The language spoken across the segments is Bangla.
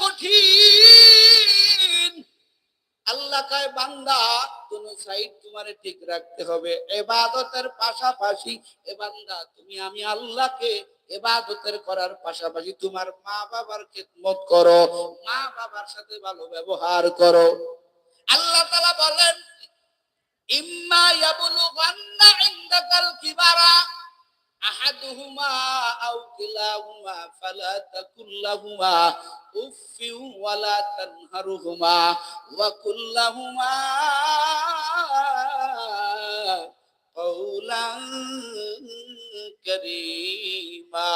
কঠিন। আল্লাহ কয়, বান্দা দুনো সাইড তোমারে ঠিক রাখতে হবে। এবাদতের পাশাপাশি, এ বান্দা, তুমি আমি আল্লাহকে এবাদতের করার পাশাপাশি তোমার মা বাবার খেদমত করো মা বাবার সাথে ভালো ব্যবহার করো। আল্লাহ তাআলা বলেন, ইম্মা ইয়াবলুগান্না ইনদাকাল কিবারা। আহাদুহুমা আও কিলাহুমা ফালা তাকুল লাহুমা উফিউ ওয়ালা তানহারুহুমা ওয়া কুল্লাহুমা কওলান কারীমা।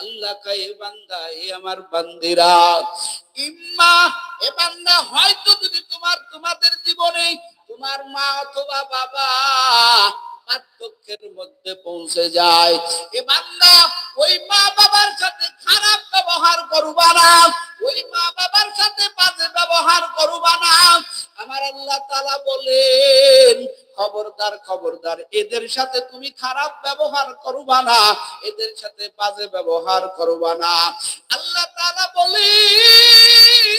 আল্লাহ কয় বান্দা, এ আমার বান্দিরা। ইম্মা, এ বান্দা, হয়তো যদি তোমার, তোমাদের জীবনে তোমার মা অথবা বাবা পৌঁছে যায়। এ বান্দা, ওই মা বাবার সাথে খারাপ ব্যবহার করবা না। ওই মা বাবার সাথে বাজে ব্যবহার করবা না। আমার আল্লাহ তাআলা বলেন, খবরদার খবরদার, এদের সাথে তুমি খারাপ ব্যবহার করবা না। এদের সাথে বাজে ব্যবহার করবা না। আল্লাহ তাআলা বলেন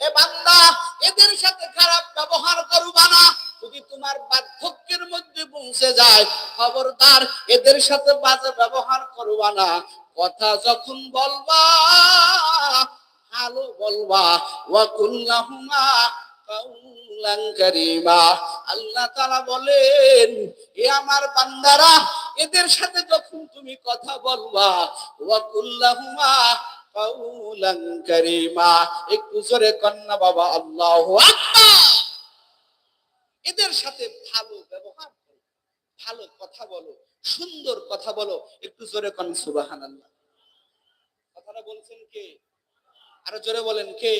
এ বান্দা, এদের সাথে খারাপ ব্যবহার করবা না। যদি তোমার বার্ধক্যের মধ্যে পৌঁছে যায়, খবরদার, এদের সাথে বাজে ব্যবহার করবা না। কথা যখন বলবা ভালো বলবা ওয়া কুল্লাহুমা আল্লাহ তাআলা বলেন, এ আমার বান্দারা, এদের সাথে যখন তুমি কথা বলবা ওয়া কুল্লাহুমা কাউলান কারীমা, একটু জোরে বাবা, আল্লাহু আকবার। এদের সাথে ভালো ব্যবহার করো, ভালো কথা বলো, সুন্দর কথা বলো, একটু জোরে কন, সুবহানাল্লাহ। কথাটা বলছেন কে? আরও জোরে বলেন কে?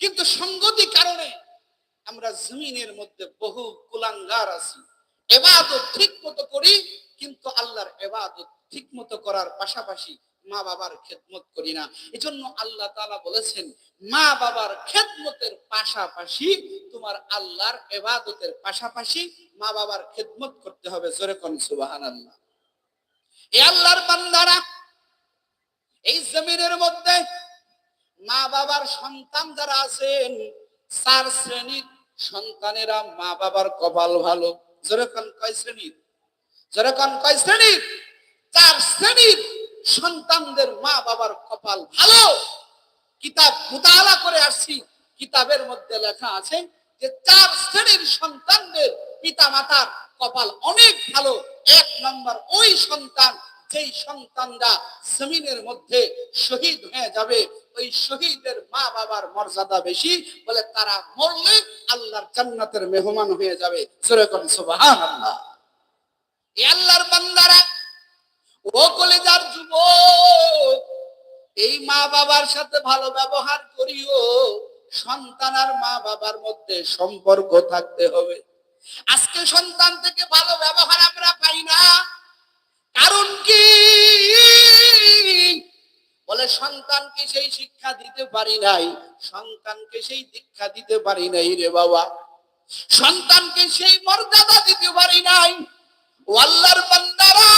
কিন্তু সঙ্গতি কারণে আমরা জমিনের মধ্যে বহু কুলাঙ্গার আছি। এবাদত ঠিক মতো করি, কিন্তু আল্লাহর এবাদত ঠিক মতো করার পাশাপাশি মা বাবার খেদমত করি না। এজন্য আল্লাহ তাআলা বলেছেন মা বাবার খেদমতের পাশাপাশি তোমার আল্লাহর এবাদতের পাশাপাশি মা বাবার খেদমত করতে হবে। জোরে কোন সুবহানাল্লাহ। এই আল্লাহর বান্দারা, এই জমিনের মধ্যে মা বাবার সন্তান যারা আছেন, চার শ্রেণির সন্তানেরা মা বাবার কপাল ভালো। যেরকম কয় শ্রেণির? যেরকম কয় শ্রেণির? চার শ্রেণির সন্তানদের মা বাবার কপাল ভালো। কিতাব মুতালা করে আসছি। কিতাবের মধ্যে লেখা আছে যে চার শ্রেণির সন্তানদের পিতা মাতার কপাল অনেক ভালো। এক নম্বর ওই সন্তান যেই সন্তানরা জমিনের মধ্যে শহীদ হয়ে যাবে, ওই শহীদের মা বাবার মর্যাদা বেশি বলে তারা মরলে আল্লাহর জান্নাতের মেহমান হয়ে যাবে। সুরে করেন সুবহানাল্লাহ। আল্লাহর বান্দারা ও কলেজার যুবক, এই মা বাবার সাথে ভালো ব্যবহার করিও। সন্তান আর মা বাবার মধ্যে সম্পর্ক থাকতে হবে। আজকে সন্তান থেকে ভালো ব্যবহার আমরা পাই না। কারণ কি? বলে সন্তানকে সেই শিক্ষা দিতে পারি নাই, সন্তানকে সেই দীক্ষা দিতে পারি নাই রে বাবা। সন্তানকে সেই মর্যাদা দিতে পারি নাই। ও আল্লাহর বান্দারা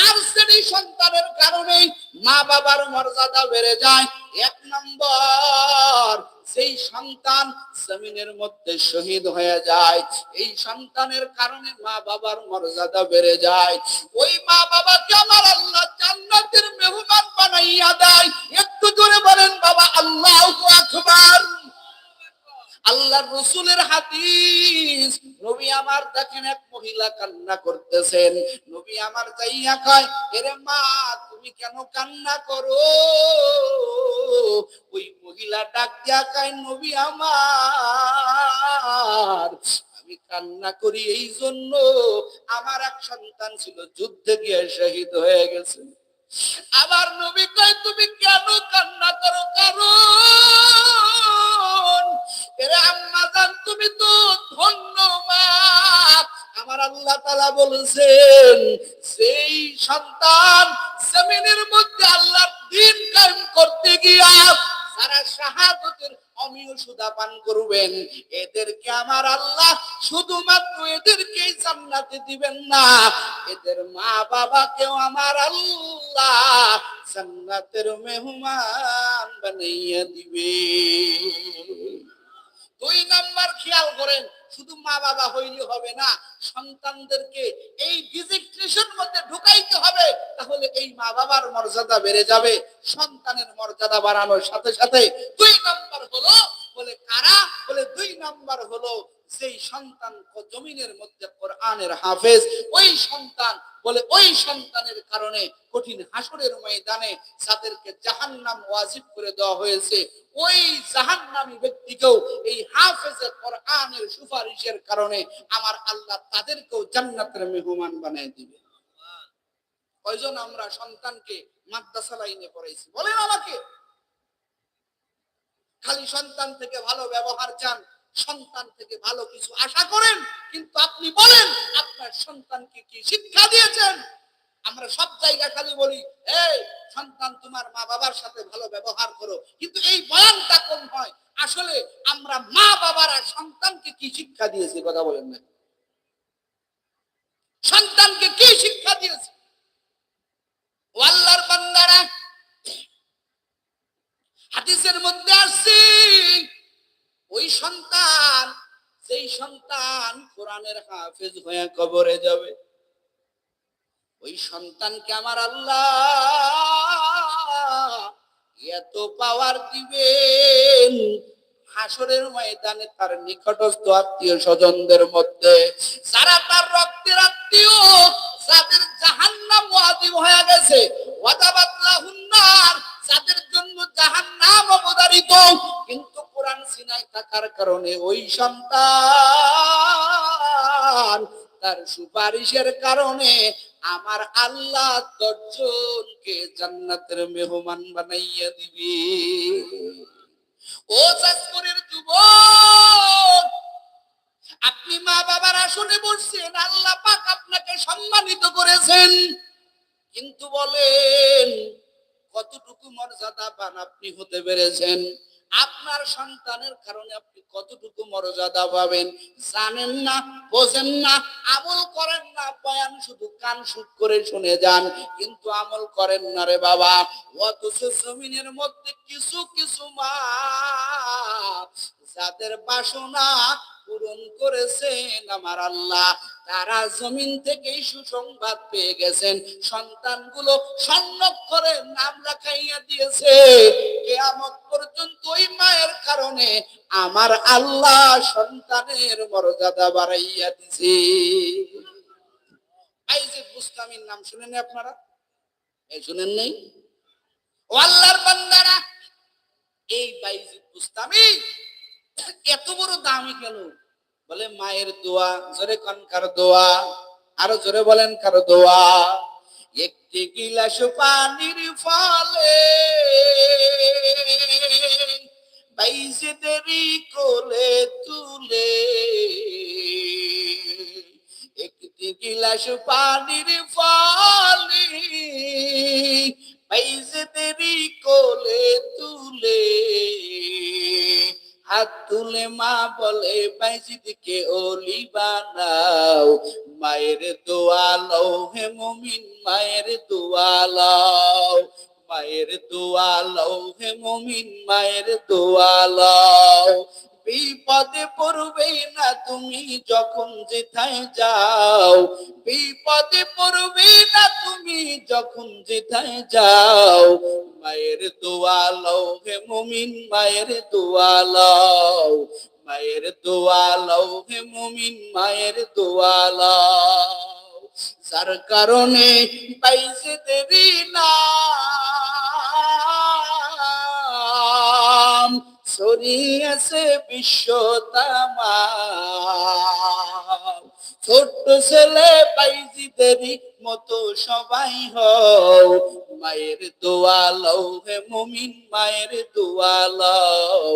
চার শ্রেণি সন্তানের কারণে মা বাবার মর্যাদা বেড়ে যায়। এক নম্বর, সেই সন্তান জমিনের মধ্যে শহীদ হয়ে যায়। এই সন্তানের কারণে মা বাবার মর্যাদা বেড়ে যায়। ওই মা বাবাকে আমার আল্লাহ জান্নাতের মেহমান বানাইয়া দেয়। একটু জোরে বলেন, বাবা, আল্লাহ আকবার। আল্লাহ রসুলের হাদিস। নবী আমার দেখেন এক মহিলা কান্না করতেছেন। নবী আমার যাইয়া কয়, এরে মা, তুমি কেন কান্না করো? ওই মহিলা ডাক দিয়া কয়, নবী আমার, আমি কান্না করি এই জন্য। আমার এক সন্তান ছিল, যুদ্ধে গিয়ে শহীদ হয়ে গেছে। আমার নবী কয়, তুমি কেন কান্না করো? কারণ আম্মা জান আমার আল্লাহ তাআলা বলেছেন, সেই সন্তান জমিনের মধ্যে আল্লাহর দিন করতে গিয়া এদেরকে আমার আল্লাহ শুধুমাত্র এদেরকেই জান্নাতে দিবেন না, এদের মা বাবাকেও আমার আল্লাহ জান্নাতের মেহমান বানাইয়া দিবে দুই নাম্বার খেয়াল করেন শুধু মা বাবা হইলে হবে না। সন্তানদেরকে এই ডিজিক্রেশন মধ্যে ঢুকাইতে হবে, তাহলে এই মা বাবার মর্যাদা বেড়ে যাবে। সন্তানের মর্যাদা বাড়ানোর সাথে সাথে দুই নম্বর হলো, বলে কারা? বলে দুই নম্বর হলো সেই সন্তান জমিনের মধ্যে কোরআনের হাফেজ, ওই সন্তান বলে ওই সন্তানের কারণে কঠিন হাসরের ময়দানে যাদেরকে জাহান্নাম ওয়াজিব করে দেওয়া হয়েছে। ওই জাহান্নামী ব্যক্তিকেও এই হাফেজে কোরআনের সুপারিশের কারণে আমার আল্লাহ তাদেরকেও জান্নাতের মেহমান বানায় দিবে। কয়জন আমরা সন্তানকে মাদ্রাসা লাইনে পড়াইছি? বলেন আমাকে। খালি সন্তান থেকে ভালো ব্যবহার চান সন্তান থেকে ভালো কিছু আশা করেন, কিন্তু আপনি বলেন, আপনার সন্তানকে কি শিক্ষা দিয়েছেন? আমরা সব জায়গা খালি বলি, এই সন্তান তোমার মা বাবার সাথে ভালো ব্যবহার করো। কিন্তু এই বয়ানটা কোন হয়? আসলে আমরা মা বাবারা সন্তানকে কি শিক্ষা দিয়েছি কথা বলেন না। সন্তানকে কি শিক্ষা দিয়েছে? ও আল্লাহর কোরআনের হাফেজ হয়ে কবরে যাবে। ওই সন্তানকে আমার আল্লাহ এত পাওয়ার দিবেন, হাসরের ময়দানে তার নিকটস্থ আত্মীয় স্বজনদের মধ্যে। যারা তার রক্তের আত্মীয়, যাদের জাহান্নাম ওয়াজিব হয়ে গেছে ওয়াদাবাতলাহুন্নার যাদের জন্য জাহান্নাম অবধারিত, কিন্তু কোরআন সিনাই থাকার কারণে ওই সন্তান তার সুপারিশের কারণে আমার আল্লাহ দশজনকে জান্নাতের মেহমান বানাইয়া দিবে। ও চাষপুরের যুবক, আপনি মা বাবার আসনে বসছেন, আল্লাহ পাক আপনাকে সম্মানিত করেছেন। কিন্তু বলেন, কতটুকু মর্যাদা পান আপনি হতে পেরেছেন? আপনার সন্তানের কারণে আপনি কতটুকু মর্যাদা পাবেন জানেন না, বোঝেন না, আমল করেন না, বয়ান শুধু কান সুখ করে শুনে যান, কিন্তু আমল করেন না রে বাবা। অথচ জমিনের মধ্যে কিছু কিছু মা যাদের বাসনা পূরণ করেছেন আমার আল্লাহ, তারা জমিন থেকেই সুসংবাদ পেয়ে গেছেন। সন্তানগুলো স্বর্ণক্ষরে নাম রাখাইয়া দিয়েছে। কেয়ামত কারণে আমার আল্লাহ সন্তানের মর্যাদা বাড়াইয়া দিছে। বুস্তামির নাম শুনেন আপনারা? এই শুনেন নেই? আল্লাহর বান্দারা, এই বুস্তামি, এত বড় দামি কেন? বলে, মায়ের দোয়া, জোরে কনকার দোয়া, আরও জোরে বলেন কার দোয়া। একটি গিলাস পানির ফলে বাইজে দেরি কোলে তুলে একটি গিলাস পানির ফলে বাইজে দেরি কোলে তুলে হাত তুলে মা বলে বাইজিদকে ওলি বানাও, মায়ের দোয়া লও হে মুমিন, মায়ের দোয়া লও। মায়ের দোয়া লও হে মুমিন মায়ের দোয়া লও বিপদে পড়বে না তুমি যখন যেথায় যাও। বিপদে পড়বে না তুমি যখন যেথায় যাও। মায়ের দোয়া লও হে মুমিন মায়ের দোয়া লও মায়ের দোয়া লও হে মুমিন মায়ের দোয়া লও যার কারণে পাইছে দেরি নাম ছড়িয়েছে বিশ্ব তামাম। ছোট্ট ছেলে পাইজিদেরই মতো সবাই হও। মায়ের দোয়া লও হে মুমিন, মায়ের দোয়া লও।